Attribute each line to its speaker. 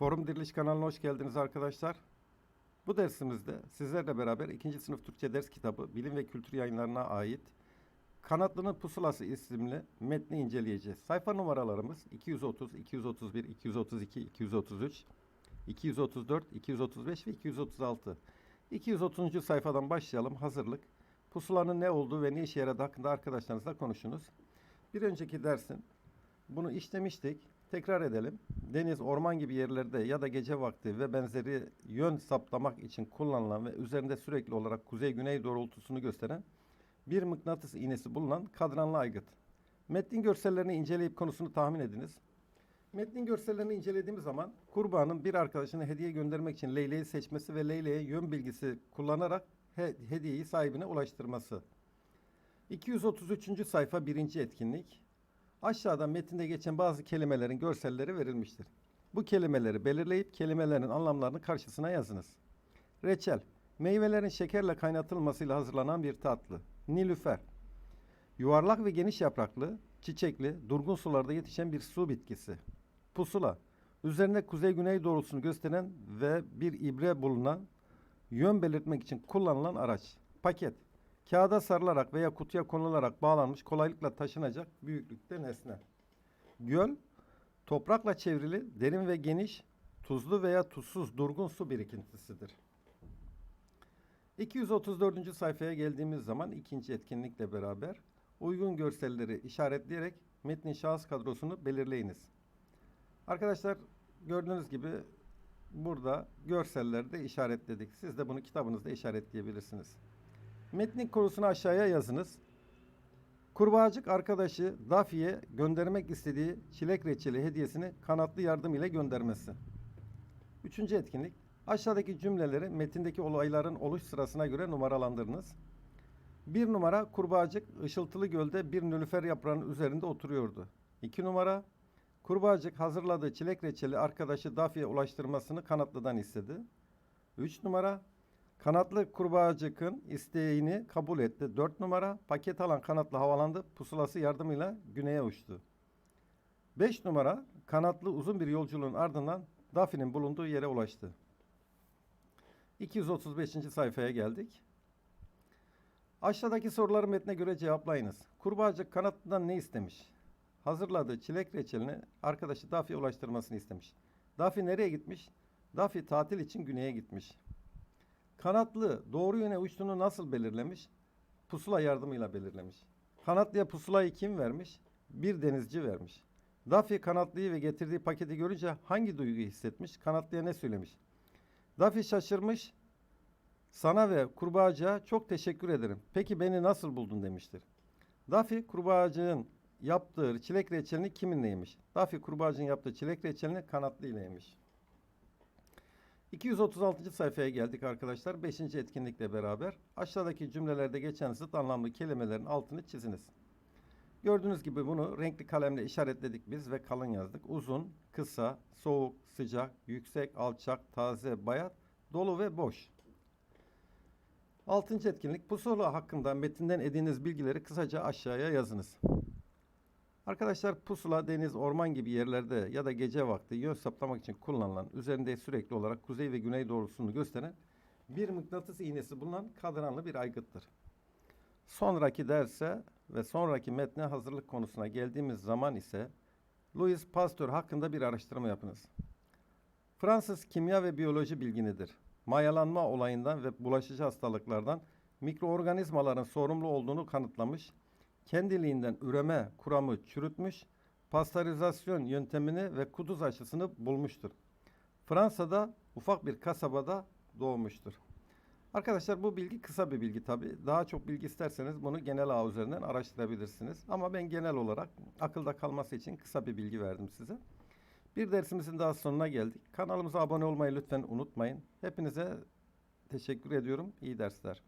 Speaker 1: Forum Diriliş kanalına hoş geldiniz arkadaşlar. Bu dersimizde sizlerle beraber 2. sınıf Türkçe ders kitabı Bilim ve Kültür Yayınlarına ait Kanatlı'nın Pusulası isimli metni inceleyeceğiz. Sayfa numaralarımız 230, 231, 232, 233, 234, 235 ve 236. 230. sayfadan başlayalım. Hazırlık. Pusulanın ne olduğu ve ne işe yaradığı hakkında arkadaşlarınızla konuşunuz. Bir önceki dersin bunu işlemiştik. Tekrar edelim. Deniz, orman gibi yerlerde ya da gece vakti ve benzeri yön saptamak için kullanılan ve üzerinde sürekli olarak kuzey-güney doğrultusunu gösteren bir mıknatıs iğnesi bulunan kadranlı aygıt. Metnin görsellerini inceleyip konusunu tahmin ediniz. Metnin görsellerini incelediğimiz zaman kurbanın bir arkadaşına hediye göndermek için leyleği seçmesi ve leyleğe yön bilgisi kullanarak he- hediyeyi sahibine ulaştırması. 233. sayfa birinci etkinlik. Aşağıda metinde geçen bazı kelimelerin görselleri verilmiştir. Bu kelimeleri belirleyip kelimelerin anlamlarını karşısına yazınız. Reçel, meyvelerin şekerle kaynatılmasıyla hazırlanan bir tatlı. Nilüfer, yuvarlak ve geniş yapraklı, çiçekli, durgun sularda yetişen bir su bitkisi. Pusula, üzerinde kuzey-güney doğrultusunu gösteren ve bir ibre bulunan, yön belirtmek için kullanılan araç. Paket, kağıda sarılarak veya kutuya konularak bağlanmış kolaylıkla taşınacak büyüklükte nesne. Göl, toprakla çevrili, derin ve geniş, tuzlu veya tuzsuz durgun su birikintisidir. 234. sayfaya geldiğimiz zaman ikinci etkinlikle beraber uygun görselleri işaretleyerek metnin şahıs kadrosunu belirleyiniz. Arkadaşlar gördüğünüz gibi burada görselleri de işaretledik. Siz de bunu kitabınızda işaretleyebilirsiniz. Metnin konusunu aşağıya yazınız. Kurbağacık arkadaşı Dafi'ye göndermek istediği çilek reçeli hediyesini kanatlı yardım ile göndermesi. Üçüncü etkinlik. Aşağıdaki cümleleri metindeki olayların oluş sırasına göre numaralandırınız. Bir numara kurbağacık ışıltılı gölde bir nülüfer yaprağının üzerinde oturuyordu. İki numara kurbağacık hazırladığı çilek reçeli arkadaşı Dafi'ye ulaştırmasını kanatlıdan istedi. Üç numara Kanatlı kurbağacıkın isteğini kabul etti. Dört numara paket alan kanatlı havalandı. Pusulası yardımıyla güneye uçtu. Beş numara kanatlı uzun bir yolculuğun ardından Dafi'nin bulunduğu yere ulaştı. 235. sayfaya geldik. Aşağıdaki soruları metne göre cevaplayınız. Kurbağacık kanatlıdan ne istemiş? Hazırladığı çilek reçelini arkadaşı Dafi'ye ulaştırmasını istemiş. Dafi nereye gitmiş? Dafi tatil için güneye gitmiş. Kanatlı doğru yöne uçtuğunu nasıl belirlemiş? Pusula yardımıyla belirlemiş. Kanatlıya pusulayı kim vermiş? Bir denizci vermiş. Dafi kanatlıyı ve getirdiği paketi görünce hangi duyguyu hissetmiş? Kanatlıya ne söylemiş? Dafi şaşırmış. Sana ve kurbağacığa çok teşekkür ederim. Peki beni nasıl buldun demiştir. Dafi kurbağacığın yaptığı çilek reçelini kiminle yemiş? Dafi kurbağacığın yaptığı çilek reçelini kanatlı ile yemiş. 236. sayfaya geldik arkadaşlar. 5. etkinlikle beraber aşağıdaki cümlelerde geçen zıt anlamlı kelimelerin altını çiziniz. Gördüğünüz gibi bunu renkli kalemle işaretledik biz ve kalın yazdık. Uzun, kısa, soğuk, sıcak, yüksek, alçak, taze, bayat, dolu ve boş. Altıncı etkinlik pusula hakkında metinden edindiğiniz bilgileri kısaca aşağıya yazınız. Arkadaşlar pusula deniz, orman gibi yerlerde ya da gece vakti yön saptamak için kullanılan, üzerinde sürekli olarak kuzey ve güney doğrultusunu gösteren bir mıknatıs iğnesi bulunan kadranlı bir aygıttır. Sonraki derse ve sonraki metne hazırlık konusuna geldiğimiz zaman ise Louis Pasteur hakkında bir araştırma yapınız. Fransız kimya ve biyoloji bilginidir. Mayalanma olayından ve bulaşıcı hastalıklardan mikroorganizmaların sorumlu olduğunu kanıtlamış, kendiliğinden üreme kuramı çürütmüş, pastörizasyon yöntemini ve kuduz aşısını bulmuştur. Fransa'da ufak bir kasabada doğmuştur. Arkadaşlar bu bilgi kısa bir bilgi tabi. Daha çok bilgi isterseniz bunu genel ağ üzerinden araştırabilirsiniz. Ama ben genel olarak akılda kalması için kısa bir bilgi verdim size. Bir dersimizin daha sonuna geldik. Kanalımıza abone olmayı lütfen unutmayın. Hepinize teşekkür ediyorum. İyi dersler.